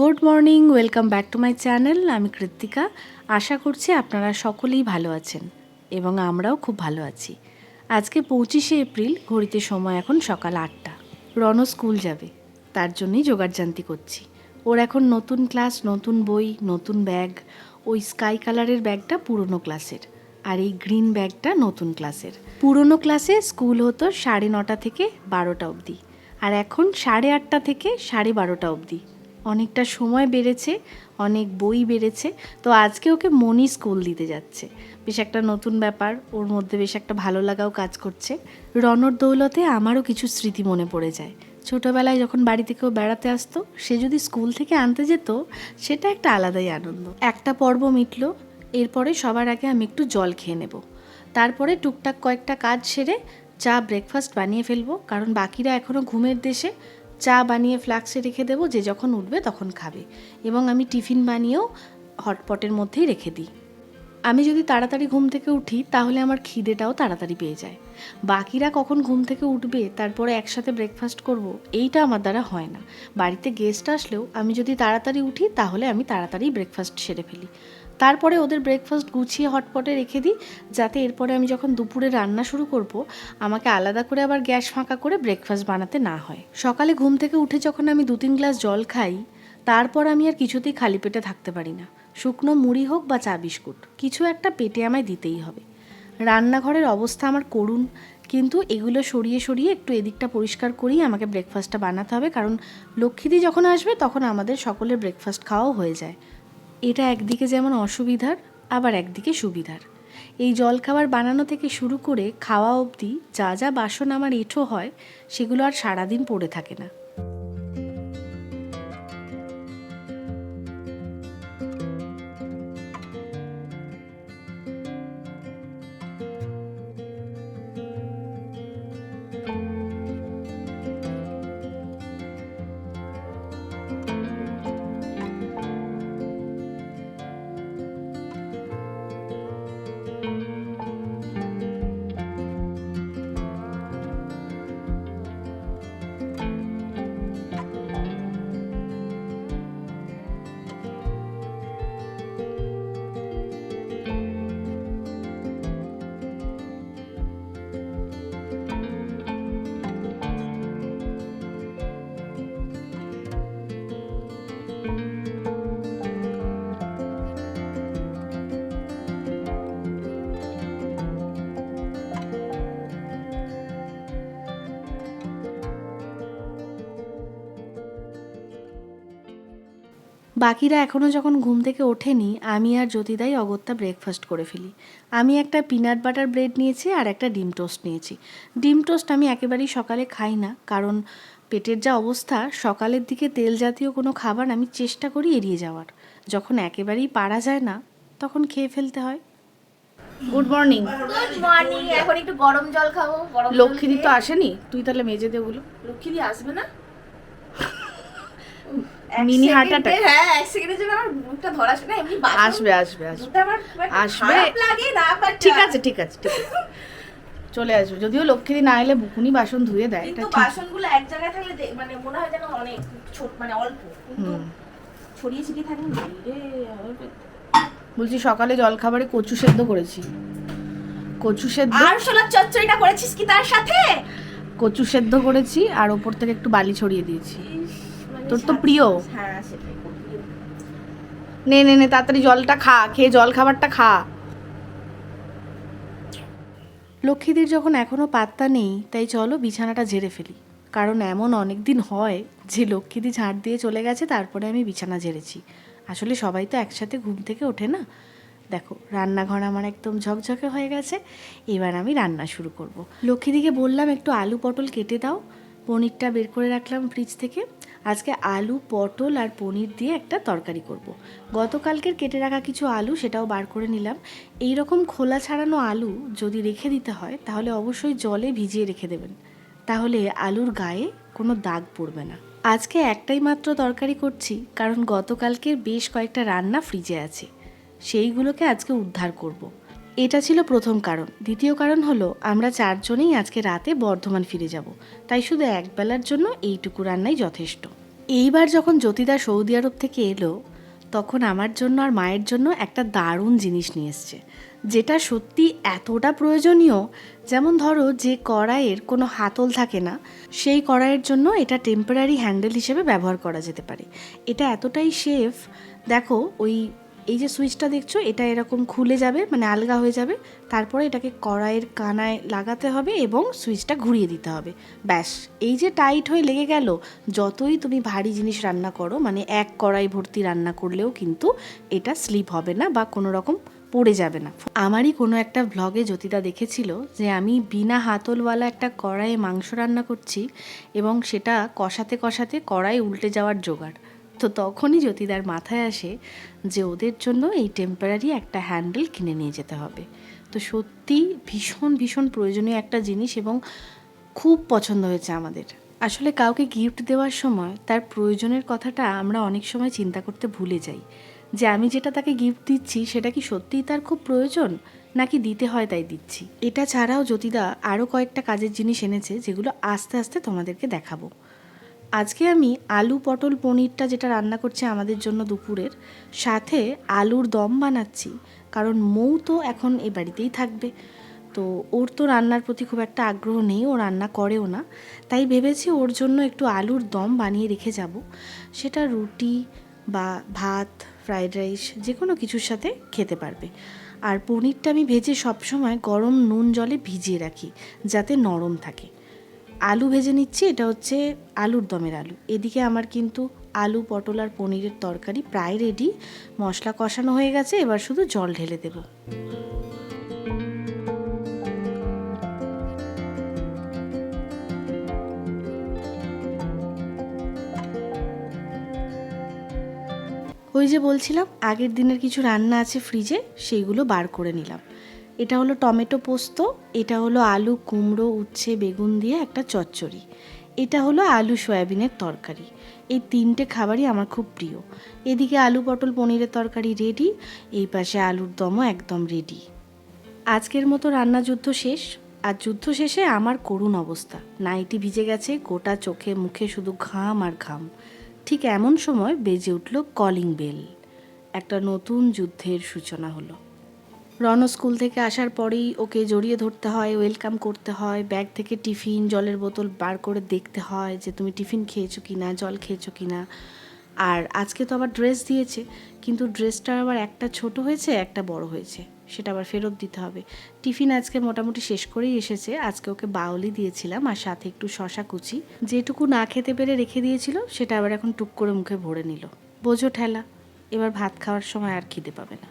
Good morning welcome back to my channel আমি কৃত্তিকা। আশা করছি আপনারা সকলেই ভালো আছেন এবং আমরাও খুব ভালো আছি। আজকে পঁচিশে এপ্রিল, ঘড়িতে সময় এখন সকাল আটটা। রণ স্কুল যাবে, তার জন্যই জোগাড়জান্তি করছি। ওর এখন নতুন ক্লাস, নতুন বই, নতুন ব্যাগ। ওই স্কাই কালারের ব্যাগটা পুরনো ক্লাসের, আর এই গ্রিন ব্যাগটা নতুন ক্লাসের। পুরনো ক্লাসে স্কুল হতো সাড়ে নটা থেকে বারোটা অবধি, আর এখন সাড়ে আটটা থেকে সাড়ে বারোটা অবধি। অনেকটা সময় বেড়েছে, অনেক বই বেড়েছে। তো আজকে ওকে মনি স্কুল দিতে যাচ্ছে। বেশ একটা নতুন ব্যাপার, ওর মধ্যে বেশ একটা ভালো লাগাও কাজ করছে। রনর দৌলতে আমারও কিছু স্মৃতি মনে পড়ে যায়। ছোটোবেলায় যখন বাড়ি থেকেও বেড়াতে আসতো, সে যদি স্কুল থেকে আনতে যেত, সেটা একটা আলাদাই আনন্দ। একটা পর্ব মিটলো, এরপরে সবার আগে আমি একটু জল খেয়ে নেব। তারপরে টুকটাক কয়েকটা কাজ সেরে চা ব্রেকফাস্ট বানিয়ে ফেলব, কারণ বাকিরা এখনও ঘুমের দেশে। চা বানিয়ে ফ্লাক্সে রেখে দেবো, যে যখন উঠবে তখন খাবে। এবং আমি টিফিন বানিয়েও হটপটের মধ্যেই রেখে দিই। আমি যদি তাড়াতাড়ি ঘুম থেকে উঠি, তাহলে আমার খিদেটাও তাড়াতাড়ি পেয়ে যায়। বাকিরা কখন ঘুম থেকে উঠবে, তারপরে একসাথে ব্রেকফাস্ট করব, এইটা আমার দ্বারা হয় না। বাড়িতে গেস্ট আসলেও আমি যদি তাড়াতাড়ি উঠি, তাহলে আমি তাড়াতাড়ি ব্রেকফাস্ট সেরে ফেলি। তারপরে ওদের ব্রেকফাস্ট গুছিয়ে হটপটে রেখে দিই, যাতে এরপরে আমি যখন দুপুরে রান্না শুরু করব, আমাকে আলাদা করে আবার গ্যাস ফাঁকা করে ব্রেকফাস্ট বানাতে না হয়। সকালে ঘুম থেকে উঠে যখন আমি দু তিন গ্লাস জল খাই, তারপর আমি আর কিছুতেই খালি পেটে থাকতে পারি না। শুকনো মুড়ি হোক বা চা বিস্কুট, কিছু একটা পেটে আমায় দিতেই হবে। রান্নাঘরের অবস্থা আমার করুন কিন্তু এগুলো সরিয়ে সরিয়ে একটু এদিকটা পরিষ্কার করেই আমাকে ব্রেকফাস্টটা বানাতে হবে, কারণ লক্ষ্মীদি যখন আসবে তখন আমাদের সকলের ব্রেকফাস্ট খাওয়াও হয়ে যায়। এটা একদিকে যেমন অসুবিধার, আবার একদিকে সুবিধার। এই জলখাবার বানানো থেকে শুরু করে খাওয়া অবধি যা যা বাসন আমার এঁঠো হয়, সেগুলো আর সারাদিন পড়ে থাকে না। বাকিরা এখনও যখন ঘুম থেকে ওঠেনি আমি আর জ্যোতিদাই অগত্যা ব্রেকফাস্ট করে ফেলি। আমি একটা পিনাট বাটার ব্রেড নিয়েছি আর একটা ডিম টোস্ট নিয়েছি। ডিম টোস্ট আমি একেবারেই সকালে খাই না কারণ পেটের যা অবস্থা সকালের দিকে তেল জাতীয় কোনো খাবার আমি চেষ্টা করি এড়িয়ে যাওয়ার। যখন একেবারেই পারা যায় না তখন খেয়ে ফেলতে হয়। গুড মর্নিং গুড মর্নিং এখন একটু গরম জল খাব লক্ষ্মীদি তো আসেনি? তুই তাহলে মেজে দে ওগুলো লক্ষ্মীদি আসবে না? মিনি হার্ট অ্যাটাক হ্যাঁ এক সেকেন্ডের জন্য আমার মুখটা ধরা এমনি আসবে আসবে আসবে। একটা আসবে। লাগে না ঠিক আছে ঠিক আছে ঠিক আছে। চলে আসবে। যদিও লক্ষ্মীদি না এলে বুকুনি বাসন ধুয়ে দেয় কিন্তু বাসনগুলো এক জায়গায় থাকলে মানে মনে হয় যেন অনেক ছোট মানে অল্প। কিন্তু। ছড়িয়ে ছিটিয়ে থাকলে রে বলছি সকালে জলখাবারে কচু সেদ্ধ করেছি। কচু সেদ্ধ আর সোনার চচ্চড়িটা করেছিস কি তার সাথে? কচু সেদ্ধ করেছি আর ওপর থেকে একটু বালি ছড়িয়ে দিয়েছি। মানে তোর তো প্রিয়। হ্যাঁ সেটাই। নে নে নে তাড়াতাড়ি জলটা খা খেয়ে জল খাবারটা খা লক্ষ্মীদের যখন এখনও পাত্তা নেই তাই চলো বিছানাটা ঝেড়ে ফেলি কারণ এমন অনেক দিন হয় যে লক্ষ্মীদি ঝাড় দিয়ে চলে গেছে তারপরে আমি বিছানা ঝেড়েছি আসলে সবাই তো একসাথে ঘুম থেকে ওঠে না দেখো রান্নাঘর আমার একদম ঝকঝকে হয়ে গেছে এবার আমি রান্না শুরু করব। লক্ষ্মীদিকে বললাম একটু আলু পটল কেটে দাও পনিরটা বের করে রাখলাম ফ্রিজ থেকে আজকে আলু, পটল আর পনির দিয়ে একটা তরকারি করব। গতকালকের কেটে রাখা কিছু আলু সেটাও বার করে নিলাম এই রকম খোলা ছাড়ানো আলু যদি রেখে দিতে হয়, তাহলে অবশ্যই জলে ভিজিয়ে রেখে দেবেন তাহলে আলুর গায়ে কোনো দাগ পড়বে না আজকে একটাই মাত্র তরকারি করছি, কারণ গতকালকের বেশ কয়েকটা রান্না ফ্রিজে আছে সেইগুলোকে আজকে উদ্ধার করব। এটা ছিল প্রথম কারণ। দ্বিতীয় কারণ হলো, আমরা চারজনেই আজকে রাতে বর্ধমান ফিরে যাব। তাই শুধু একবেলার জন্য এইটুকু রান্নাই যথেষ্ট। এইবার যখন জ্যোতিদা সৌদি আরব থেকে এলো, তখন আমার জন্য আর মায়ের জন্য একটা দারুণ জিনিস নিয়ে এসছে। যেটা সত্যি এতটা প্রয়োজনীয়, যেমন ধরো যে কড়াইয়ের কোনো হাতল থাকে না, সেই কড়াইয়ের জন্য এটা টেম্পোরারি হ্যান্ডেল হিসেবে ব্যবহার করা যেতে পারে। এটা এতটাই সেফ দেখো ওই এই যে সুইচটা দেখছ, এটা এরকম খুলে যাবে মানে আলগা হয়ে যাবে। তারপরে এটাকে কড়াইয়ের কানায় লাগাতে হবে এবং সুইচটা ঘুরিয়ে দিতে হবে। ব্যাস, এই যে টাইট হয়ে লেগে গেল, যতই তুমি ভারী জিনিস রান্না করো মানে এক কড়াই ভর্তি রান্না করলেও কিন্তু এটা স্লিপ হবে না বা কোনো রকম পড়ে যাবে না। আমারই কোনো একটা ভ্লগে জ্যোতিদা দেখেছিল যে আমি বিনা হাতলওয়ালা একটা কড়াইয়ে মাংস রান্না করছি এবং সেটা কষাতে কষাতে কড়াই উল্টে যাওয়ার জোগাড়। তো তখনই জ্যোতিদার মাথায় আসে যে ওদের জন্য এই টেম্পারারি একটা হ্যান্ডেল কিনে নিয়ে যেতে হবে। তো সত্যি ভীষণ ভীষণ প্রয়োজনীয় একটা জিনিস এবং খুব পছন্দ হয়েছে আমাদের। আসলে কাউকে গিফট দেওয়ার সময় তার প্রয়োজনের কথাটা আমরা অনেক সময় চিন্তা করতে ভুলে যাই। যে আমি যেটা তাকে গিফট দিচ্ছি সেটা কি সত্যিই তার খুব প্রয়োজন? নাকি দিতে হয় তাই দিচ্ছি? এটা ছাড়াও জ্যোতিদা আরও কয়েকটা কাজের জিনিস এনেছে যেগুলো আস্তে আস্তে তোমাদেরকে দেখাবো। আজকে আমি আলু, পটল, পনিরটা যেটা রান্না করছি আমাদের জন্য দুপুরের, সাথে আলুর দম বানাচ্ছি। কারণ মৌ তো এখন এ বাড়িতেই থাকবে। তো ওর তো রান্নার প্রতি খুব একটা আগ্রহ নেই, ও রান্না করেও না। তাই ভেবেছি ওর জন্য একটু আলুর দম বানিয়ে রেখে যাব। সেটা রুটি বা ভাত, ফ্রাইড রাইস যে কোনো কিছুর সাথে খেতে পারবে। আর পনিরটা আমি ভেজে সবসময় গরম নুন জলে ভিজিয়ে রাখি, যাতে নরম থাকে। আলু ভেজে নিচ্ছি, এটা হচ্ছে আলুর দমের আলু। এদিকে আমার কিন্তু আলু, পটল আর পনিরের তরকারি প্রায় রেডি মশলা কষানো হয়ে গেছে, এবার শুধু জল ঢেলে দেব। ওই যে বলছিলাম, আগের দিনের কিছু রান্না আছে ফ্রিজে সেইগুলো বার করে নিলাম। এটা হলো টমেটো পোস্ত, এটা হলো আলু, কুমড়ো, উচ্ছে, বেগুন দিয়ে একটা চচ্চড়ি। এটা হলো আলু সয়াবিনের তরকারি। এই তিনটে খাবারই আমার খুব প্রিয়। এদিকে আলু পটল পনিরের তরকারি রেডি এই পাশে আলুর দমও একদম রেডি আজকের মতো রান্না যুদ্ধ শেষ। আর যুদ্ধ শেষে আমার করুণ অবস্থা। নাইটি ভিজে গেছে, গোটা চোখে, মুখে শুধু ঘাম আর ঘাম। ঠিক এমন সময় বেজে উঠল কলিং বেল একটা নতুন যুদ্ধের সূচনা হলো। রণ স্কুল থেকে আসার পরেই ওকে জড়িয়ে ধরতে হয়, ওয়েলকাম করতে হয়, ব্যাগ থেকে টিফিন, জলের বোতল বার করে দেখতে হয় যে তুমি টিফিন খেয়েছো কি না জল খেয়েছো কি না আর আজকে তো আবার ড্রেস দিয়েছে, কিন্তু ড্রেসটা আবার একটা ছোট হয়েছে, একটা বড় হয়েছে। সেটা আবার ফেরত দিতে হবে। টিফিন আজকে মোটামুটি শেষ করেই এসেছে। আজকে ওকে বাউলি দিয়েছিলাম আর সাথে একটু শশা কুচি। যেটুকু না খেতে পেরে রেখে দিয়েছিল, সেটা আবার এখন টুক করে মুখে ভরে নিল। বোঝো ঠেলা, এবার ভাত খাওয়ার সময় আর খিদে পাবে না।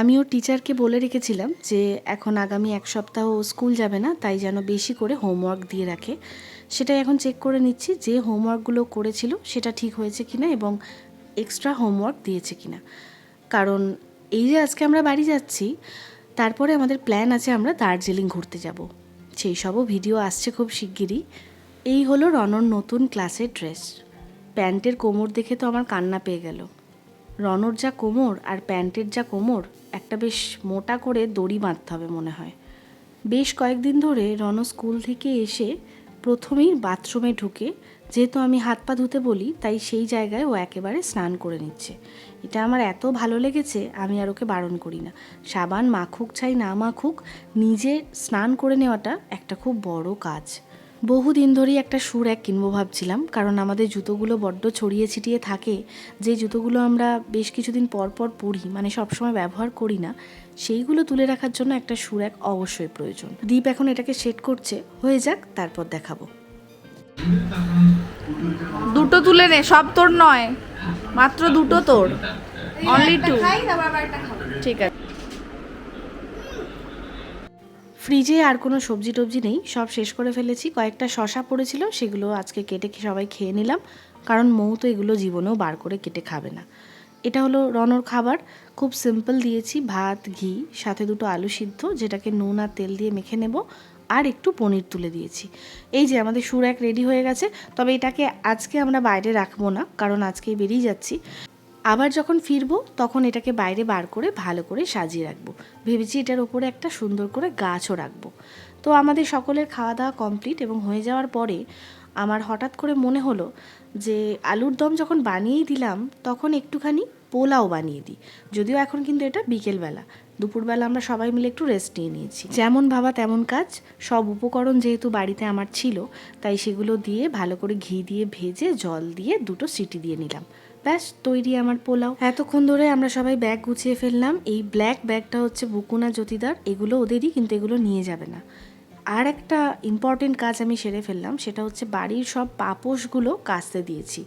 আমিও টিচারকে বলে রেখেছিলাম যে এখন আগামী এক সপ্তাহ স্কুল যাবে না, তাই যেন বেশি করে হোমওয়ার্ক দিয়ে রাখে। সেটাই এখন চেক করে নিচ্ছি যে হোমওয়ার্কগুলো করেছিল, সেটা ঠিক হয়েছে কিনা এবং এক্সট্রা হোমওয়ার্ক দিয়েছে কিনা। কারণ এই যে আজকে আমরা বাড়ি যাচ্ছি, তারপরে আমাদের প্ল্যান আছে আমরা দার্জিলিং ঘুরতে যাব। সেই সবও ভিডিও আসছে খুব শিগগিরই। এই হলো রনর নতুন ক্লাসের ড্রেস। প্যান্টের কোমর দেখে তো আমার কান্না পেয়ে গেল। রনর যা কোমর আর প্যান্টের যা কোমর একটা বেশ মোটা করে দড়ি বাঁধতে হবে মনে হয়। বেশ কয়েকদিন ধরে রন স্কুল থেকে এসে প্রথমেই বাথরুমে ঢুকে, যেহেতু আমি হাত পা ধুতে বলি, তাই সেই জায়গায় ও একেবারে স্নান করে নিচ্ছে। এটা আমার এত ভালো লেগেছে, আমি আর ওকে বারণ করি না। সাবান মাখুক চাই না মাখুক, নিজে স্নান করে নেওয়াটা একটা খুব বড় কাজ। বহুদিন ধরেই একটা সুর এক কিনবো ভাবছিলাম কারণ আমাদের জুতোগুলো বড্ড ছড়িয়ে ছিটিয়ে থাকে। যে জুতোগুলো আমরা বেশ কিছুদিন পর পর পরি মানে সবসময় ব্যবহার করি না সেইগুলো তুলে রাখার জন্য একটা সুর এক অবশ্যই প্রয়োজন। দীপ এখন এটাকে সেট করছে হয়ে যাক তারপর দেখাবো। দুটো তুলে নে সব তোর নয় মাত্র দুটো তোর। অনলি টু ঠিক আছে। ফ্রিজে আর কোনো সবজি টবজি নেই, সব শেষ করে ফেলেছি। কয়েকটা শশা পড়েছিল, সেগুলো আজকে কেটে সবাই খেয়ে নিলাম। কারণ মৌ তো এগুলো জীবনেও বার করে কেটে খাবে না। এটা হলো রনর খাবার। খুব সিম্পল দিয়েছি, ভাত, ঘি, সাথে দুটো আলু সিদ্ধ, যেটাকে নুন আর তেল দিয়ে মেখে নেব, আর একটু পনির তুলে দিয়েছি। এই যে আমাদের সুর এক রেডি হয়ে গেছে, তবে এটাকে আজকে আমরা বাইরে রাখব না, কারণ আজকেই বেরিয়ে যাচ্ছি। আবার যখন ফিরবো, তখন এটাকে বাইরে বার করে ভালো করে সাজিয়ে রাখব। ভেবেছি এটার ওপরে একটা সুন্দর করে গাছও রাখব। তো আমাদের সকলের খাওয়া দাওয়া কমপ্লিট এবং হয়ে যাওয়ার পরে আমার হঠাৎ করে মনে হলো যে, আলুর দম যখন বানিয়েই দিলাম, তখন একটুখানি পোলাও বানিয়ে দিই। যদিও এখন কিন্তু এটা বিকেলবেলা। দুপুরবেলা আমরা সবাই মিলে একটু রেস্ট নিয়ে নিয়েছি। যেমন ভাবা তেমন কাজ। সব উপকরণ যেহেতু বাড়িতে আমার ছিল, তাই সেগুলো দিয়ে ভালো করে ঘি দিয়ে ভেজে, জল দিয়ে দুটো সিটি দিয়ে নিলাম। ব্যাস, তৈরি আমার পোলাও। এতক্ষণ ধরে আমরা সবাই ব্যাগ গুছিয়ে ফেললাম। এই ব্ল্যাক ব্যাগটা হচ্ছে বুকুনা জ্যোতিদার। এগুলো ওদেরই, কিন্তু এগুলো নিয়ে যাবে না। আর একটা ইম্পর্টেন্ট কাজ আমি সেরে ফেললাম, সেটা হচ্ছে বাড়ির সব পাপোশগুলো কাচতে দিয়েছি।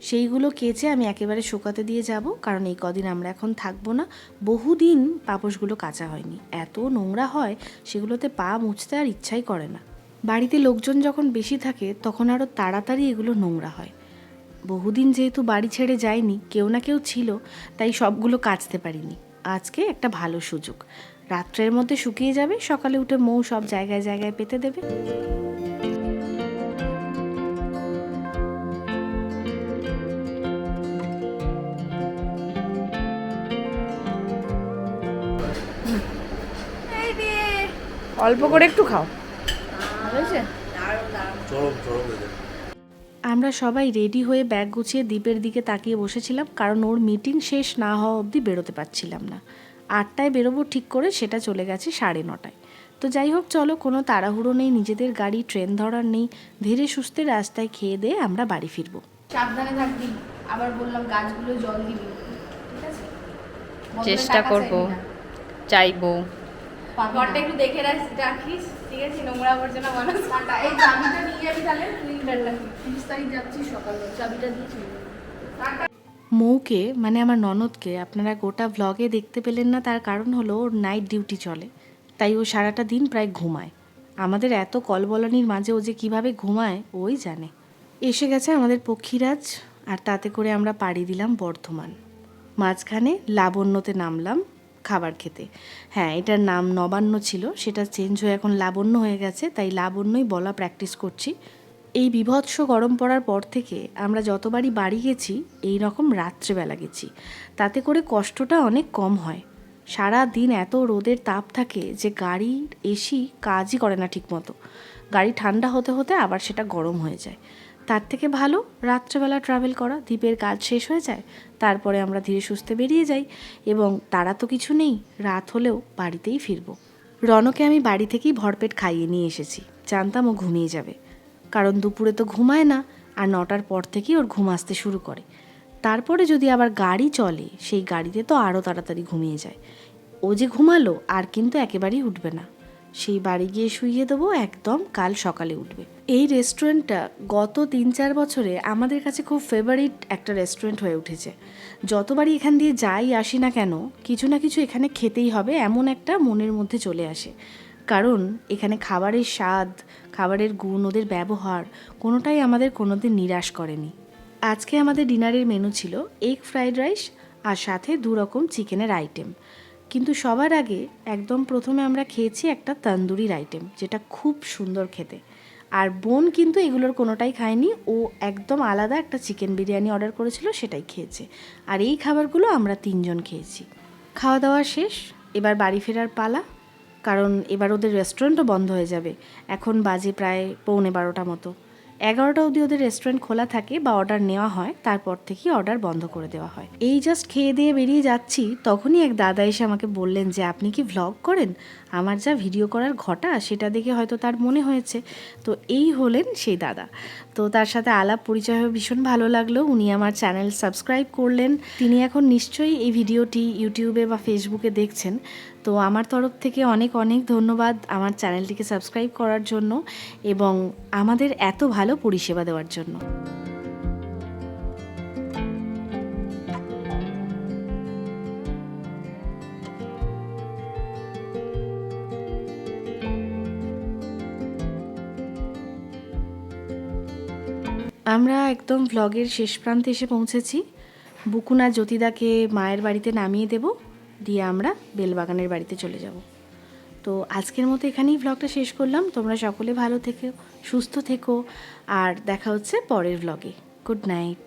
সেইগুলো কেচে আমি একেবারে শুকাতে দিয়ে যাব, কারণ এই কদিন আমরা এখন থাকব না। বহুদিন পাপোশগুলো কাচা হয়নি। এত নোংরা হয়, সেগুলোতে পা মুছতে আর ইচ্ছাই করে না। বাড়িতে লোকজন যখন বেশি থাকে, তখন আরও তাড়াতাড়ি এগুলো নোংরা হয়। বহুদিন যেহেতু বাড়ি ছেড়ে যায়নি কেউ না কেউ ছিল তাই সবগুলো কাচতে পারিনি। আজকে একটা ভালো সুযোগ। রাত্রের মধ্যে শুকিয়ে যাবে সকালে উঠে মৌ সব জায়গায় জায়গায় পেতে দেবে। অল্প করে একটু খাও। হয়েছে? চরম চরম হয়ে যাবে। আমরা সবাই রেডি হয়ে ব্যাগ গুছিয়ে দ্বীপের দিকে তাকিয়ে বসেছিলাম কারণ ওর মিটিং শেষ না হওয়া অবধি বেরোতে পারছিলাম না। আটটায় বেরোবো ঠিক করে সেটা চলে গেছে সাড়ে নটায়। তো যাই হোক চলো কোনো তাড়াহুড়ো নেই নিজেদের গাড়ি ট্রেন ধরার নেই ধীরে সুস্থে রাস্তায় খেয়ে দিয়ে আমরা বাড়ি ফিরবো। সাবধানে থাকবি আবার বললাম গাছগুলো জল দিবি। ঠিক আছে? চেষ্টা করব। চাইব। ঘরটা একটু দেখে রাখিস ঠিক আছে? নোংরা আবর্জনা মানুষ। এই চাবিটা নিয়ে যাবি তাহলে? তিরিশ তারিখ যাচ্ছি সকালবেলা চাবিটা দিয়ে চলে যাবি। টাটা। মৌকে মানে আমার ননদকে আপনারা গোটা ভ্লগে দেখতে পেলেন না তার কারণ হলো ওর নাইট ডিউটি চলে। তাই ও সারাটা দিন প্রায় ঘুমায়। আমাদের এত কলবলানির মাঝে ও যে কীভাবে ঘুমায় ওই জানে। এসে গেছে আমাদের পক্ষীরাজ আর তাতে করে আমরা পাড়ি দিলাম বর্ধমান। মাঝখানে লাবণ্যতে নামলাম খাবার খেতে। হ্যাঁ এটার নাম নবান্ন ছিল। সেটা চেঞ্জ হয়ে এখন লাবণ্য হয়ে গেছে, তাই লাবণ্যই বলা প্র্যাকটিস করছি। এই বিভৎস গরম পড়ার পর থেকে আমরা যতবারই বাড়ি গেছি, এই রকম রাত্রেবেলা গেছি। তাতে করে কষ্টটা অনেক কম হয়। সারা দিন এত রোদের তাপ থাকে যে গাড়ির এসি কাজই করে না ঠিকমতো। গাড়ি ঠান্ডা হতে হতে আবার সেটা গরম হয়ে যায়। তার থেকে ভালো রাত্রেবেলা ট্রাভেল করা, দ্বীপের কাজ শেষ হয়ে যায়, তারপরে আমরা ধীরে সুস্থে বেরিয়ে যাই এবং তারা তো কিছু নেই, রাত হলেও বাড়িতেই ফিরবো। রনকে আমি বাড়ি থেকেই ভরপেট খাইয়ে নিয়ে এসেছি, জানতাম ও ঘুমিয়ে যাবে। কারণ দুপুরে তো ঘুমায় না, আর নটার পর থেকেই ওর ঘুম আসতে শুরু করে। তারপরে যদি আবার গাড়ি চলে, সেই গাড়িতে তো আরও তাড়াতাড়ি ঘুমিয়ে যায়। ও যে ঘুমালো, আর কিন্তু একেবারেই উঠবে না। সেই বাড়ি গিয়ে শুইয়ে দেবো, একদম কাল সকালে উঠবে। এই রেস্টুরেন্টটা গত তিন চার বছরে আমাদের কাছে খুব ফেভারিট একটা রেস্টুরেন্ট হয়ে উঠেছে। যতবারই এখান দিয়ে যাই, আসি না কেন, কিছু না কিছু এখানে খেতেই হবে, এমন একটা মনের মধ্যে চলে আসে। কারণ এখানে খাবারের স্বাদ, খাবারের গুণ, ওদের ব্যবহার, কোনোটাই আমাদের কোনোদিন নিরাশ করেনি। আজকে আমাদের ডিনারের মেনু ছিল এগ ফ্রাইড রাইস আর সাথে দু রকম চিকেনের আইটেম কিন্তু সবার আগে একদম প্রথমে আমরা খেয়েছি একটা তন্দুরির আইটেম যেটা খুব সুন্দর খেতে। আর বোন কিন্তু এগুলোর কোনোটাই খায়নি, ও একদম আলাদা একটা চিকেন বিরিয়ানি অর্ডার করেছিল, সেটাই খেয়েছে। আর এই খাবারগুলো আমরা তিনজন খেয়েছি। খাওয়া দাওয়া শেষ, এবার বাড়ি ফেরার পালা, কারণ এবার ওদের রেস্টুরেন্টও বন্ধ হয়ে যাবে। এখন বাজে প্রায় পৌনে বারোটা মতো। এগারোটা অবধি ওদের রেস্টুরেন্ট খোলা থাকে বা অর্ডার নেওয়া হয়, তারপর থেকেই অর্ডার বন্ধ করে দেওয়া হয়। এই জাস্ট খেয়ে দিয়ে বেরিয়ে যাচ্ছি, তখনই এক দাদা এসে আমাকে বললেন যে, আপনি কি ভ্লগ করেন? আমার যা ভিডিও করার ঘটা, সেটা দেখে হয়তো তার মনে হয়েছে। তো এই হলেন সেই দাদা। তো তার সাথে আলাপ পরিচয় হয়ে ভীষণ ভালো লাগল। উনি আমার চ্যানেল সাবস্ক্রাইব করলেন। তিনি এখন নিশ্চয়ই এই ভিডিওটি ইউটিউবে বা ফেসবুকে দেখছেন। তো আমার তরফ থেকে অনেক অনেক ধন্যবাদ আমার চ্যানেলটিকে সাবস্ক্রাইব করার জন্য এবং আমাদের এত ভালো পরিষেবা দেওয়ার জন্য। আমরা একদম ভ্লগের শেষ প্রান্তে এসে পৌঁছেছি। বুকুনা জ্যোতিদাকে মায়ের বাড়িতে নামিয়ে দেব। দিয়ে আমরা বেলবাগানের বাড়িতে চলে যাব। তো আজকের মতো এখানেই ভ্লগটা শেষ করলাম। তোমরা সকলে ভালো থেকো, সুস্থ থেকো, আর দেখা হচ্ছে পরের ভ্লগে গুড নাইট